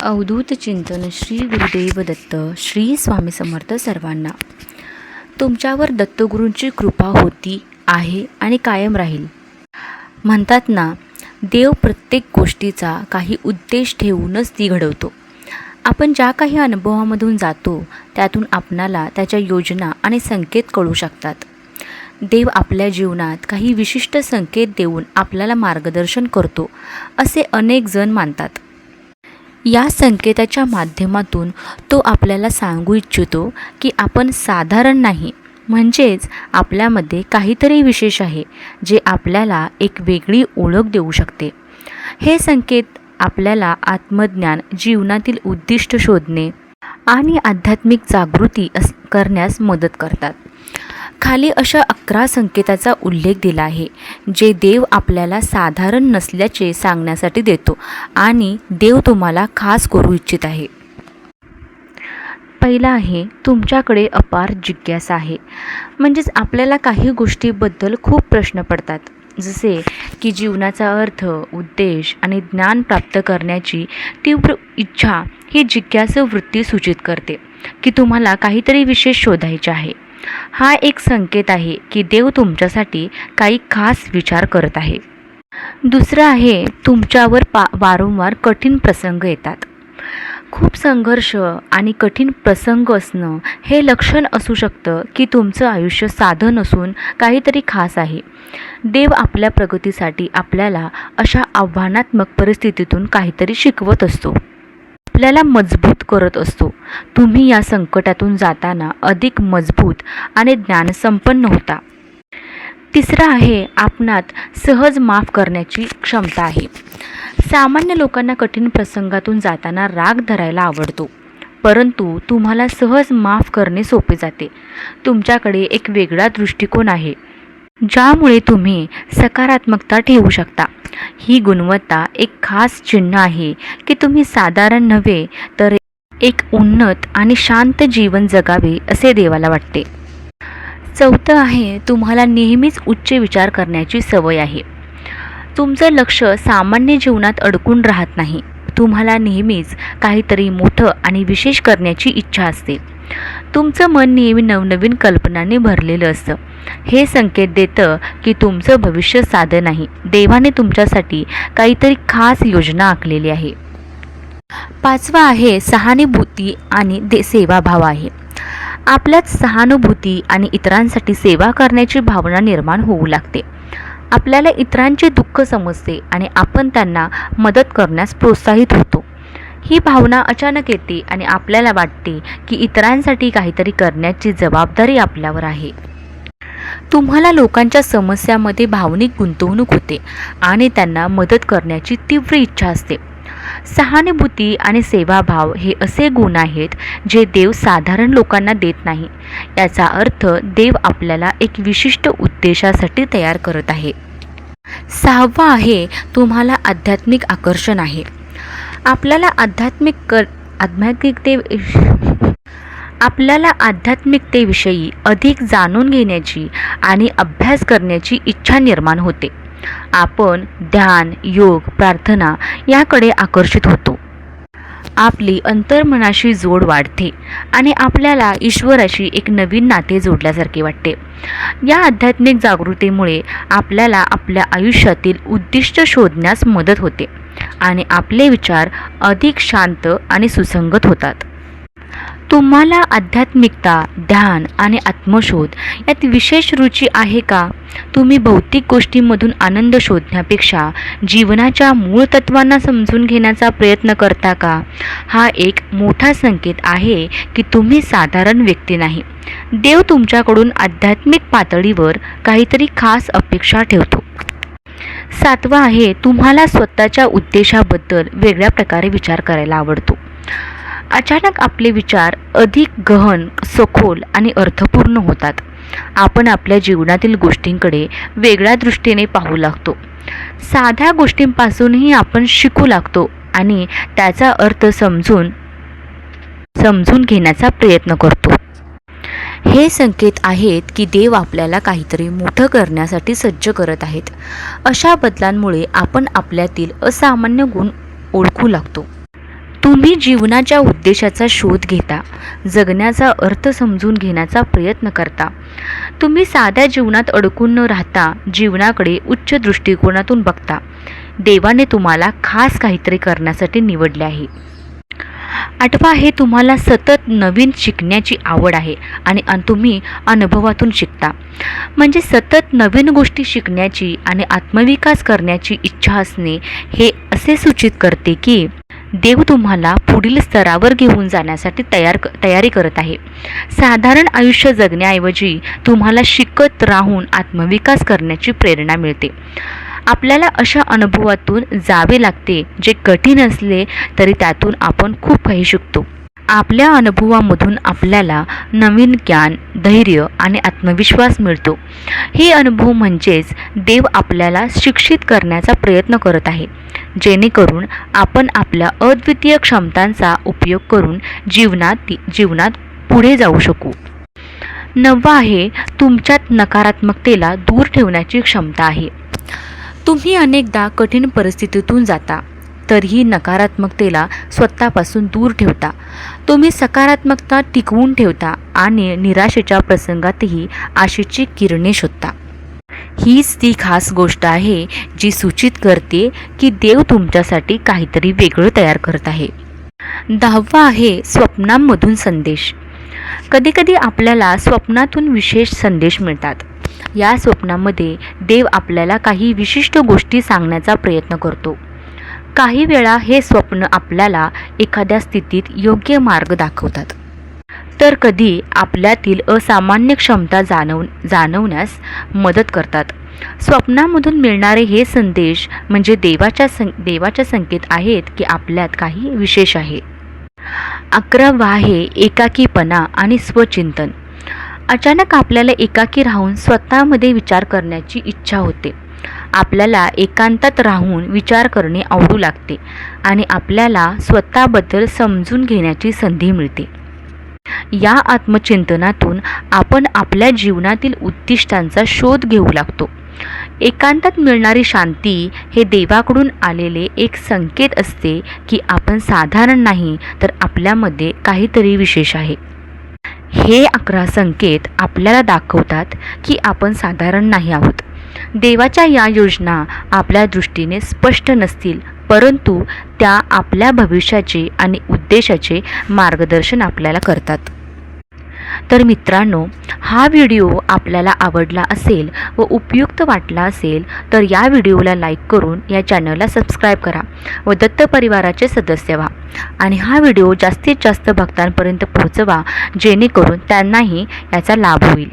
अवधूत चिंतन श्री गुरुदेव दत्त श्री स्वामी समर्थ सर्वांना. तुमच्यावर दत्तगुरूंची कृपा होती आहे आणि कायम राहील. म्हणतात ना देव प्रत्येक गोष्टीचा काही उद्देश ठेवूनच ती घडवतो. आपण ज्या काही अनुभवामधून जातो त्यातून आपणाला त्याच्या योजना आणि संकेत कळू शकतात. देव आपल्या जीवनात काही विशिष्ट संकेत देऊन आपल्याला मार्गदर्शन करतो असे अनेक जण मानतात. या संकेताच्या माध्यमातून तो आपल्याला सांगू इच्छितो की आपण साधारण नाही म्हणजेच आपल्यामध्ये काहीतरी विशेष आहे जे आपल्याला एक वेगळी ओळख देऊ शकते. हे संकेत आपल्याला आत्मज्ञान जीवनातील उद्दिष्ट शोधणे आणि आध्यात्मिक जागृती अस करण्यास मदत करतात. खाली अशा अकरा संकेताचा उल्लेख दिला आहे जे देव आपल्याला साधारण नसल्याचे सांगण्यासाठी देतो आणि देव तुम्हाला खास करू इच्छित आहे. पहिला आहे तुमच्याकडे अपार जिज्ञासा आहे. म्हणजेच आपल्याला काही गोष्टीबद्दल खूप प्रश्न पडतात जसे की जीवनाचा अर्थ उद्देश आणि ज्ञान प्राप्त करण्याची तीव्र इच्छा ही जिज्ञासू वृत्ती सूचित करते की तुम्हाला काहीतरी विशेष शोधायचे आहे. हा एक संकेत आहे की देव तुमच्यासाठी काही खास विचार करत आहे. दुसरं आहे तुमच्यावर पा वारंवार कठीण प्रसंग येतात. खूप संघर्ष आणि कठीण प्रसंग असणं हे लक्षण असू शकतं की तुमचं आयुष्य साधं नसून काहीतरी खास आहे. देव आपल्या प्रगतीसाठी आपल्याला अशा आव्हानात्मक परिस्थितीतून काहीतरी शिकवत असतो. आपल्याला मजबूत करत असतो. तुम्ही या संकटातून जाताना अधिक मजबूत आणि ज्ञानसंपन्न होता. तिसरं आहे आपणात सहज माफ करण्याची क्षमता आहे. सामान्य लोकांना कठीण प्रसंगातून जाताना राग धरायला आवडतो. परंतु तुम्हाला सहज माफ करणे सोपे जाते. तुमच्याकडे एक वेगळा दृष्टिकोन आहे. ज्यामुळे तुम्ही सकारात्मकता ठेवू शकता. ही गुणवत्ता एक खास चिन्ह आहे की तुम्ही साधारण नव्हे तर एक उन्नत आणि शांत जीवन जगावे असे देवाला वाटते. चौथं आहे तुम्हाला नेहमीच उच्च विचार करण्याची सवय आहे. तुमचं लक्ष सामान्य जीवनात अडकून राहत नाही. तुम्हाला नेहमीच काहीतरी मोठं आणि विशेष करण्याची इच्छा असते. तुमचं मन नेहमी नवनवीन कल्पनांनी भरलेलं असतं. हे संकेत देतं की तुमचं भविष्य साधं नाही. देवाने तुमच्यासाठी काहीतरी खास योजना आखलेली आहे. पाचवा आहे सहानुभूती आणि दे सेवाभाव आहे. आपल्यात सहानुभूती आणि इतरांसाठी सेवा करण्याची भावना निर्माण होऊ लागते. आपल्याला इतरांचे दुःख समजते आणि आपण त्यांना मदत करण्यास प्रोत्साहित होतो. ही भावना अचानक येते आणि आपल्याला वाटते की इतरांसाठी काहीतरी करण्याची जबाबदारी आपल्यावर आहे. तुम्हाला लोकांच्या समस्यामध्ये भावनिक गुंतवणूक होते आणि त्यांना मदत करण्याची तीव्र इच्छा असते. सहानुभूती आणि सेवाभाव हे असे गुण आहेत जे देव साधारण लोकांना देत नाही. याचा अर्थ देव आपल्याला एक विशिष्ट उद्देशासाठी तयार करत आहे. सहावा आहे तुम्हाला आध्यात्मिक आकर्षण आहे. आपल्याला आध्यात्मिक कर आध्यात्मिकते आपल्याला आध्यात्मिकतेविषयी अधिक जाणून घेण्याची आणि अभ्यास करण्याची इच्छा निर्माण होते. आपण ध्यान योग प्रार्थना याकडे आकर्षित होतो. आपली अंतर्मनाशी जोड वाढते आणि आपल्याला ईश्वराशी एक नवीन नाते जोडल्यासारखे वाटते. या आध्यात्मिक जागृतीमुळे आपल्याला आपल्या आयुष्यातील उद्दिष्ट शोधण्यास मदत होते आणि आपले विचार अधिक शांत आणि सुसंगत होतात. तुम्हाला आध्यात्मिकता ध्यान आणि आत्मशोध यात विशेष रुची आहे का? तुम्ही भौतिक गोष्टींमधून आनंद शोधण्यापेक्षा जीवनाच्या मूळ तत्वांना समजून घेण्याचा प्रयत्न करता का? हा एक मोठा संकेत आहे की तुम्ही साधारण व्यक्ती नाही. देव तुमच्याकडून आध्यात्मिक पातळीवर काहीतरी खास अपेक्षा ठेवतो. सातवा आहे तुम्हाला स्वतःच्या उद्देशाबद्दल वेगळ्या प्रकारे विचार करायला आवडतो. अचानक आपले विचार अधिक गहन सखोल आणि अर्थपूर्ण होतात. आपण आपल्या जीवनातील गोष्टींकडे वेगळ्या दृष्टीने पाहू लागतो. साध्या गोष्टींपासूनही आपण शिकू लागतो आणि त्याचा अर्थ समजून समजून घेण्याचा प्रयत्न करतो. हे संकेत आहेत की देव आपल्याला काहीतरी मोठं करण्यासाठी सज्ज करत आहेत. अशा बदलांमुळे आपण आपल्यातील असामान्य गुण ओळखू लागतो. तुम्ही जीवनाच्या उद्देशाचा शोध घेता जगण्याचा अर्थ समजून घेण्याचा प्रयत्न करता. तुम्ही साध्या जीवनात अडकून न राहता जीवनाकडे उच्च दृष्टिकोनातून बघता. देवाने तुम्हाला खास काहीतरी करण्यासाठी निवडले आहे. आठवा हे तुम्हाला सतत नवीन शिकण्याची आवड आहे आणि अन तुम्ही अनुभवातून शिकता. म्हणजे सतत नवीन गोष्टी शिकण्याची आणि आत्मविकास करण्याची इच्छा असणे हे असे सूचित करते की देव तुम्हाला पुढील स्तरावर घेऊन जाण्यासाठी तयार क तयारी करत आहे. साधारण आयुष्य जगण्याऐवजी तुम्हाला शिकत राहून आत्मविकास करण्याची प्रेरणा मिळते. आपल्याला अशा अनुभवातून जावे लागते जे कठीण असले तरी त्यातून आपण खूप काही शिकतो. आपल्या अनुभवामधून आपल्याला नवीन ज्ञान धैर्य आणि आत्मविश्वास मिळतो. हे अनुभव म्हणजेच देव आपल्याला शिक्षित करण्याचा प्रयत्न करत आहे. जेणेकरून आपण आपल्या अद्वितीय क्षमतांचा उपयोग करून जीवनात जीवनात पुढे जाऊ शकू. नववा आहे तुमच्यात नकारात्मकतेला दूर ठेवण्याची क्षमता आहे. तुम्ही अनेकदा कठीण परिस्थितीतून जाता. तरीही नकारात्मकतेला स्वतःपासून दूर ठेवता. तुम्ही सकारात्मकता टिकवून ठेवता आणि निराशेच्या प्रसंगातही आशेची किरणे शोधता. हीच ती खास गोष्ट आहे जी सूचित करते की देव तुमच्यासाठी काहीतरी वेगळं तयार करत आहे. दहावा आहे स्वप्नांमधून संदेश. कधीकधी आपल्याला स्वप्नातून विशेष संदेश मिळतात. या स्वप्नामध्ये देव आपल्याला काही विशिष्ट गोष्टी सांगण्याचा प्रयत्न करतो. काही वेळा हे स्वप्न आपल्याला एखाद्या स्थितीत योग्य मार्ग दाखवतात. तर कधी आपल्यातील असामान्य क्षमता जाणव जाणवण्यास मदत करतात. स्वप्नामधून मिळणारे हे संदेश म्हणजे देवाच्या सं देवाच्या संकेत आहेत की आपल्यात काही विशेष आहे. अकरावा आहे एकाकीपणा आणि स्वचिंतन. अचानक आपल्याला एकाकी राहून स्वतःमध्ये विचार करण्याची इच्छा होते. आपल्याला एकांतात राहून विचार करणे आवडू लागते आणि आपल्याला स्वतःबद्दल समजून घेण्याची संधी मिळते. या आत्मचिंतनातून आपण आपल्या जीवनातील उद्दिष्टांचा शोध घेऊ लागतो. एकांतात मिळणारी शांती हे देवाकडून आलेले एक संकेत असते की आपण साधारण नाही तर आपल्यामध्ये काहीतरी विशेष आहे. हे अकरा संकेत आपल्याला दाखवतात की आपण साधारण नाही आहोत. देवाच्या या योजना आपल्या दृष्टीने स्पष्ट नसतील परंतु त्या आपल्या भविष्याचे आणि उद्देशाचे मार्गदर्शन आपल्याला करतात. तर मित्रांनो हा व्हिडिओ आपल्याला आवडला असेल व उपयुक्त वाटला असेल तर या व्हिडिओला लाईक करून या चॅनलला सबस्क्राईब करा व दत्त परिवाराचे सदस्य व्हा आणि हा व्हिडिओ जास्तीत जास्त भक्तांपर्यंत पोहोचवा जेणेकरून त्यांनाही याचा लाभ होईल.